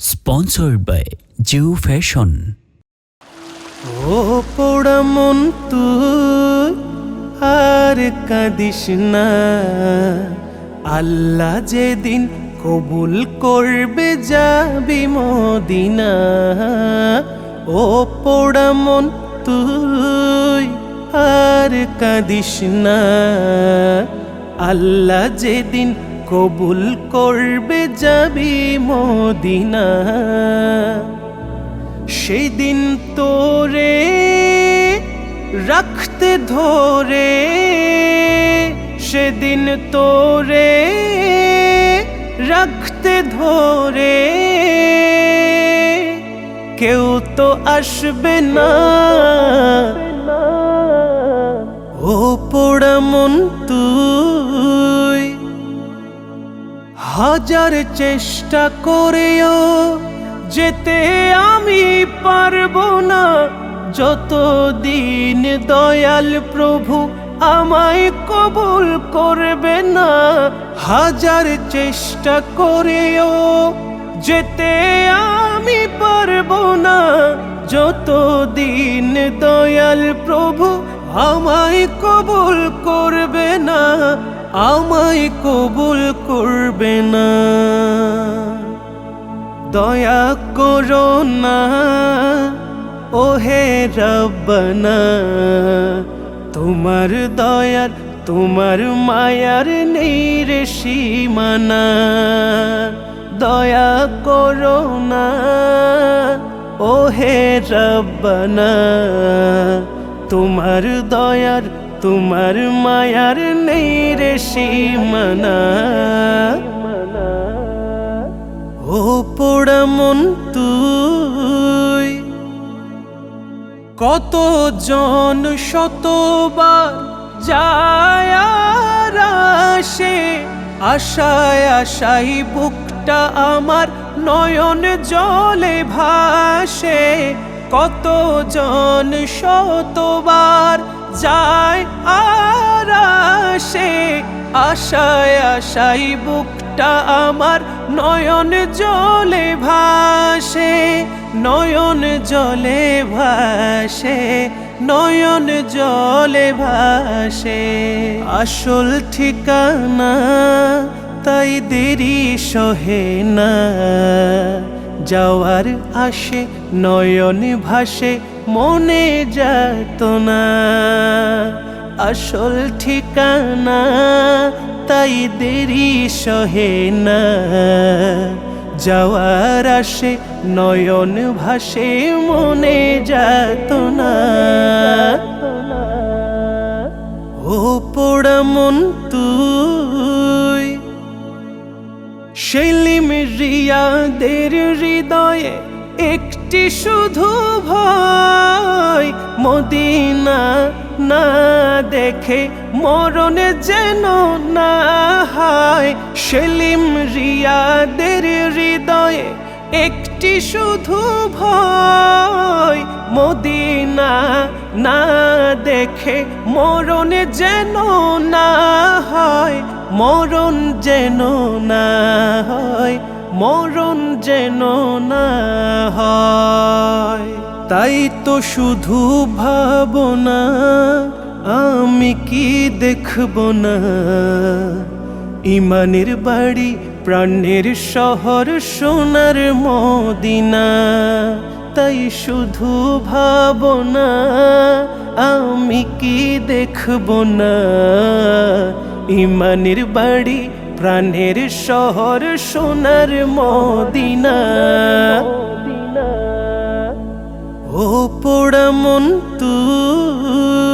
sponsored by Jew Fashion. ও পোড়া মন তুই, আর কাঁদিস না। আল্লাহ যেদিন কবুল করবে যাবি মদিনা। ও পোড়া মন তুই, আর কাঁদিস না। আল্লাহ যেদিন কবুল করবে যাবি মদিনা সেদিন তোরে রাখতে ধরে সেদিন তোরে রাখতে ধরে। কেউ তো আসবে না। হাজার চেষ্টা করেও যেতে আমি পারব না। যতদিন দয়াল প্রভু আমায় কবুল করবে না, হাজার চেষ্টা করেও যেতে আমি পারব না। যতদিন দয়াল প্রভু আমায় কবুল করবে না আমায় কবুল করবে না। দয়া করো না, ওহে রব্বানা। তোমার দয়ার, তোমার মায়ার নেই রে সীমানা। দয়া করো না, ওহে রব্বানা। তোমার দয়ার তোমার মায়ার নেই রে সীমানা। ও পোড়া মন তুই। কত জন শতবার যায় আসে, আশায় আশাই বুকটা আমার নয়ন জলে ভাসে। কত জন শতবার যায় আর আসে আশায় আশাই বুকটা আমার নয়ন জলে ভাসে, নয়ন জলে ভাসে, নয়ন জলে ভাসে। আসল ঠিকানা তাই দেরি সহে না, যাওয়ার আসে নয়ন ভাসে মনে যাত না। আসল ঠিকানা তাই দেরি সহে না। যাওয়ার আসে নয়ন ভাসে মনে যাত না। ও পোড়া মন তুই সেলিম রিয়াদের হৃদয়ে একটি শুধু ভয়, মদিনা না দেখে মরণ যেন না হয়। সেলিম রিয়াদের হৃদয়ে একটি শুধু ভয়, মদিনা না দেখে মরণ যেন না হয়, মরণ যেন না হয়। মরণ যেন না হয়, তাই তো শুধু ভাবনা, আমি কি দেখব না? ইমানের বাড়ি, প্রাণের শহর, সোনার মদিনা, তাই শুধু ভাবনা, আমি কি দেখব না? ইমানের বাড়ি প্রাণের শহর সোনার মদিনা। ও পোড়া মন তুই।